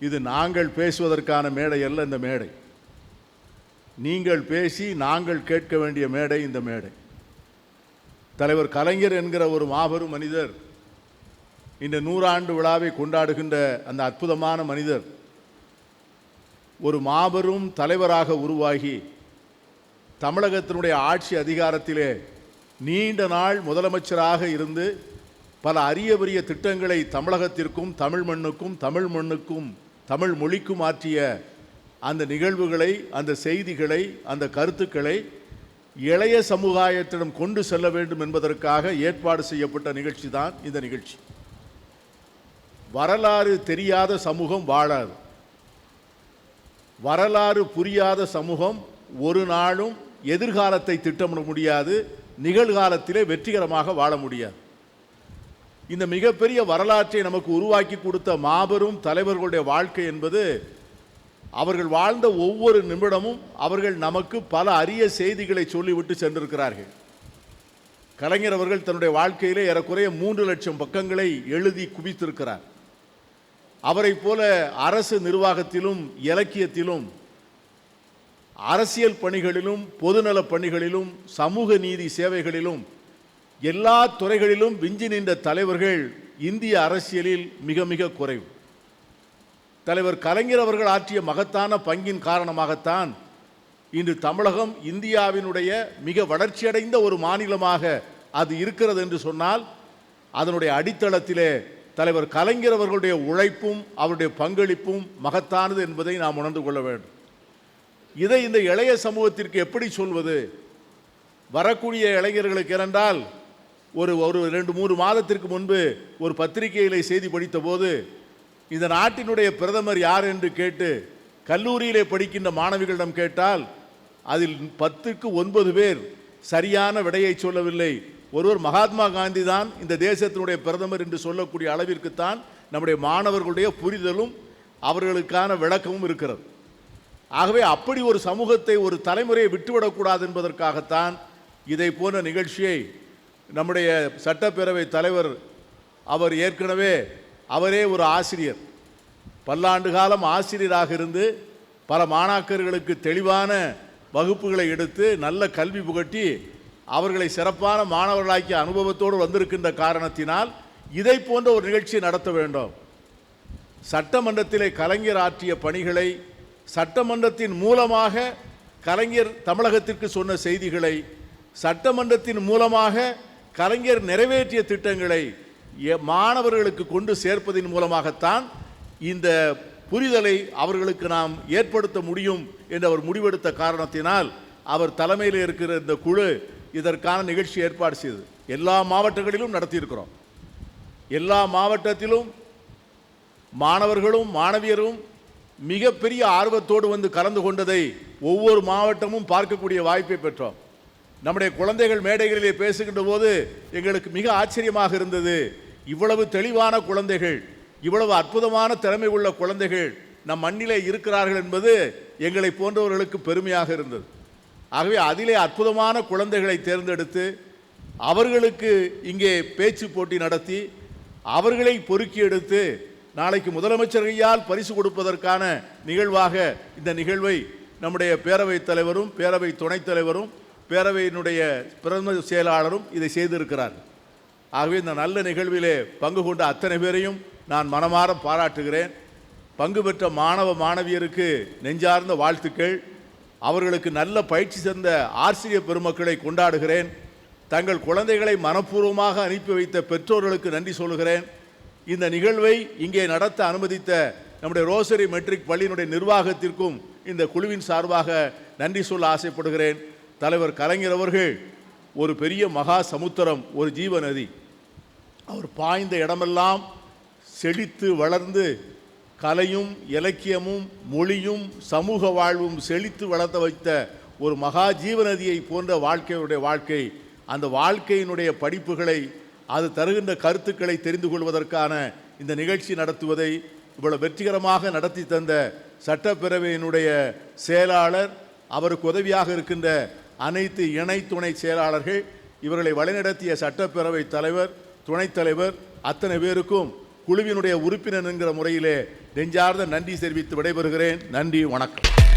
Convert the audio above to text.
இது நாங்கள் பேசுவதற்கான மேடை அல்ல இந்த மேடை. நீங்கள் பேசி நாங்கள் கேட்க வேண்டிய மேடை இந்த மேடை. தலைவர் கலைஞர் என்கிற ஒரு மாபெரும் மனிதர் இந்த நூறாண்டு விழாவை கொண்டாடுகின்ற அந்த அற்புதமான மனிதர் ஒரு மாபெரும் தலைவராக உருவாகி தமிழகத்தினுடைய ஆட்சி அதிகாரத்திலே நீண்ட நாள் முதலமைச்சராக இருந்து பல அரிய பெரிய திட்டங்களை தமிழகத்திற்கும் தமிழ் மண்ணுக்கும் தமிழ் மண்ணுக்கும் தமிழ் மொழிக்கு மாற்றிய அந்த நிகழ்வுகளை அந்த செய்திகளை அந்த கருத்துக்களை இளைய சமுதாயத்திடம் கொண்டு செல்ல வேண்டும் என்பதற்காக ஏற்பாடு செய்யப்பட்ட நிகழ்ச்சி தான் இந்த நிகழ்ச்சி. வரலாறு தெரியாத சமூகம் வாழாது. வரலாறு புரியாத சமூகம் ஒரு நாளும் எதிர்காலத்தை திட்டமிட முடியாது நிகழ்காலத்திலே வெற்றிகரமாக வாழ முடியாது. இந்த மிகப்பெரிய வரலாற்றை நமக்கு உருவாக்கி கொடுத்த மாபெரும் தலைவர்களுடைய வாழ்க்கை என்பது அவர்கள் வாழ்ந்த ஒவ்வொரு நிமிடமும் அவர்கள் நமக்கு பல அரிய செய்திகளை சொல்லிவிட்டு சென்றிருக்கிறார்கள். கலைஞர் அவர்கள் தன்னுடைய வாழ்க்கையிலே ஏறக்குறைய மூன்று லட்சம் பக்கங்களை எழுதி குவித்திருக்கிறார். அவரைப் போல அரசு நிர்வாகத்திலும் இலக்கியத்திலும் அரசியல் பணிகளிலும் பொதுநலப் பணிகளிலும் சமூக நீதி சேவைகளிலும் எல்லா துறைகளிலும் விஞ்சி நின்ற தலைவர்கள் இந்திய அரசியலில் மிக மிக குறைவு. தலைவர் கலைஞர் அவர்கள் ஆற்றிய மகத்தான பங்கின் காரணமாகத்தான் இன்று தமிழகம் இந்தியாவினுடைய மிக வளர்ச்சியடைந்த ஒரு மாநிலமாக அது இருக்கிறது என்று சொன்னால் அதனுடைய அடித்தளத்திலே தலைவர் கலைஞர் அவர்களுடைய உழைப்பும் அவருடைய பங்களிப்பும் மகத்தானது என்பதை நாம் உணர்ந்து கொள்ள வேண்டும். இதை இந்த இளைய சமூகத்திற்கு எப்படி சொல்வது? வரக்கூடிய இளைஞர்களுக்கு இரண்டால் ஒரு ஒரு ரெண்டு மூணு மாதத்திற்கு முன்பு ஒரு பத்திரிகையிலே செய்தி படித்தபோது இந்த நாட்டினுடைய பிரதமர் யார் என்று கேட்டு கல்லூரியிலே படிக்கின்ற மாணவிகளிடம் கேட்டால் அதில் பத்துக்கு ஒன்பது பேர் சரியான விடையை சொல்லவில்லை. ஒருவர் மகாத்மா காந்தி தான் இந்த தேசத்தினுடைய பிரதமர் என்று சொல்லக்கூடிய அளவிற்குத்தான் நம்முடைய மாணவர்களுடைய புரிதலும் அவர்களுக்கான விளக்கமும் இருக்கிறது. ஆகவே அப்படி ஒரு சமூகத்தை ஒரு தலைமுறையை விட்டுவிடக்கூடாது என்பதற்காகத்தான் இதை போன்ற நிகழ்ச்சியை நம்முடைய சட்டப்பேரவை தலைவர் அவர் ஏற்கனவே அவரே ஒரு ஆசிரியர். பல்லாண்டு காலம் ஆசிரியராக இருந்து பல மாணாக்கர்களுக்கு தெளிவான வகுப்புகளை எடுத்து நல்ல கல்வி புகட்டி அவர்களை சிறப்பான மாணவர்களாக்கிய அனுபவத்தோடு வந்திருக்கின்ற காரணத்தினால் இதை போன்ற ஒரு நிகழ்ச்சியை நடத்த வேண்டும். சட்டமன்றத்திலே கலைஞர் ஆற்றிய பணிகளை சட்டமன்றத்தின் மூலமாக கலைஞர் தமிழகத்திற்கு சொன்ன செய்திகளை சட்டமன்றத்தின் மூலமாக கலைஞர் நிறைவேற்றிய திட்டங்களை எ- மாணவர்களுக்கு கொண்டு சேர்ப்பதன் மூலமாகத்தான் இந்த புரிதலை அவர்களுக்கு நாம் ஏற்படுத்த முடியும் என்று அவர் முடிவெடுத்த காரணத்தினால் அவர் தலைமையில் இருக்கிற இந்த குழு இதற்கான நிகழ்ச்சி ஏற்பாடு செய்தது. எல்லா மாவட்டங்களிலும் நடத்தியிருக்கிறோம். எல்லா மாவட்டத்திலும் மாணவர்களும் மாணவியரும் மிகப்பெரிய ஆர்வத்தோடு வந்து கலந்து கொண்டதை ஒவ்வொரு மாவட்டமும் பார்க்கக்கூடிய வாய்ப்பை பெற்றோம். நம்முடைய குழந்தைகள் மேடைகளிலே பேசுகின்ற போது எங்களுக்கு மிக ஆச்சரியமாக இருந்தது. இவ்வளவு தெளிவான குழந்தைகள் இவ்வளவு அற்புதமான திறமை உள்ள குழந்தைகள் நம் மண்ணிலே இருக்கிறார்கள் என்பது எங்களை போன்றவர்களுக்கு பெருமையாக இருந்தது. ஆகவே அதிலே அற்புதமான குழந்தைகளை தேர்ந்தெடுத்து அவர்களுக்கு இங்கே பேச்சு போட்டி நடத்தி அவர்களை பொறுக்கி எடுத்து நாளைக்கு முதலமைச்சர் கையால் பரிசு கொடுப்பதற்கான நிகழ்வாக இந்த நிகழ்வை நம்முடைய பேரவைத் தலைவரும் பேரவை துணைத் தலைவரும் பேரவையினுடைய பிரதம செயலாளரும் இதை செய்திருக்கிறார். ஆகவே இந்த நல்ல நிகழ்விலே பங்கு கொண்ட அத்தனை பேரையும் நான் மனமாற பாராட்டுகிறேன். பங்கு பெற்ற மாணவ மாணவியருக்கு நெஞ்சார்ந்த வாழ்த்துக்கள். அவர்களுக்கு நல்ல பயிற்சி சேர்ந்த ஆசிரியர் பெருமக்களை கொண்டாடுகிறேன். தங்கள் குழந்தைகளை மனப்பூர்வமாக அனுப்பி வைத்த பெற்றோர்களுக்கு நன்றி சொல்கிறேன் இந்த நிகழ்வை இங்கே நடத்த அனுமதித்த நம்முடைய ரோசரி மெட்ரிக் பள்ளியினுடைய நிர்வாகத்திற்கும் இந்த குழுவின் சார்பாக நன்றி சொல்ல ஆசைப்படுகிறேன். தலைவர் கலைஞர் அவர்கள் ஒரு பெரிய மகா சமுத்திரம் ஒரு ஜீவ நதி. அவர் பாய்ந்த இடமெல்லாம் செழித்து வளர்ந்து கலையும் இலக்கியமும் மொழியும் சமூக வாழ்வும் செழித்து வளர்த்த வைத்த ஒரு மகா ஜீவநதியை போன்ற வாழ்க்கையுடைய வாழ்க்கை அந்த வாழ்க்கையினுடைய படிப்புகளை அது தருகின்ற கருத்துக்களை தெரிந்து கொள்வதற்கான இந்த நிகழ்ச்சி நடத்துவதை இவ்வளவு வெற்றிகரமாக நடத்தி தந்த சட்டப்பேரவையினுடைய செயலாளர் அவருக்கு உதவியாக இருக்கின்ற அனைத்து இணை துணை செயலாளர்கள் இவர்களை வழிநடத்திய சட்டப்பேரவை தலைவர் துணைத் தலைவர் அத்தனை பேருக்கும் குழுவினுடைய உறுப்பினர் என்கிற முறையிலே நெஞ்சார்ந்த நன்றி தெரிவித்து விடைபெறுகிறேன். நன்றி வணக்கம்.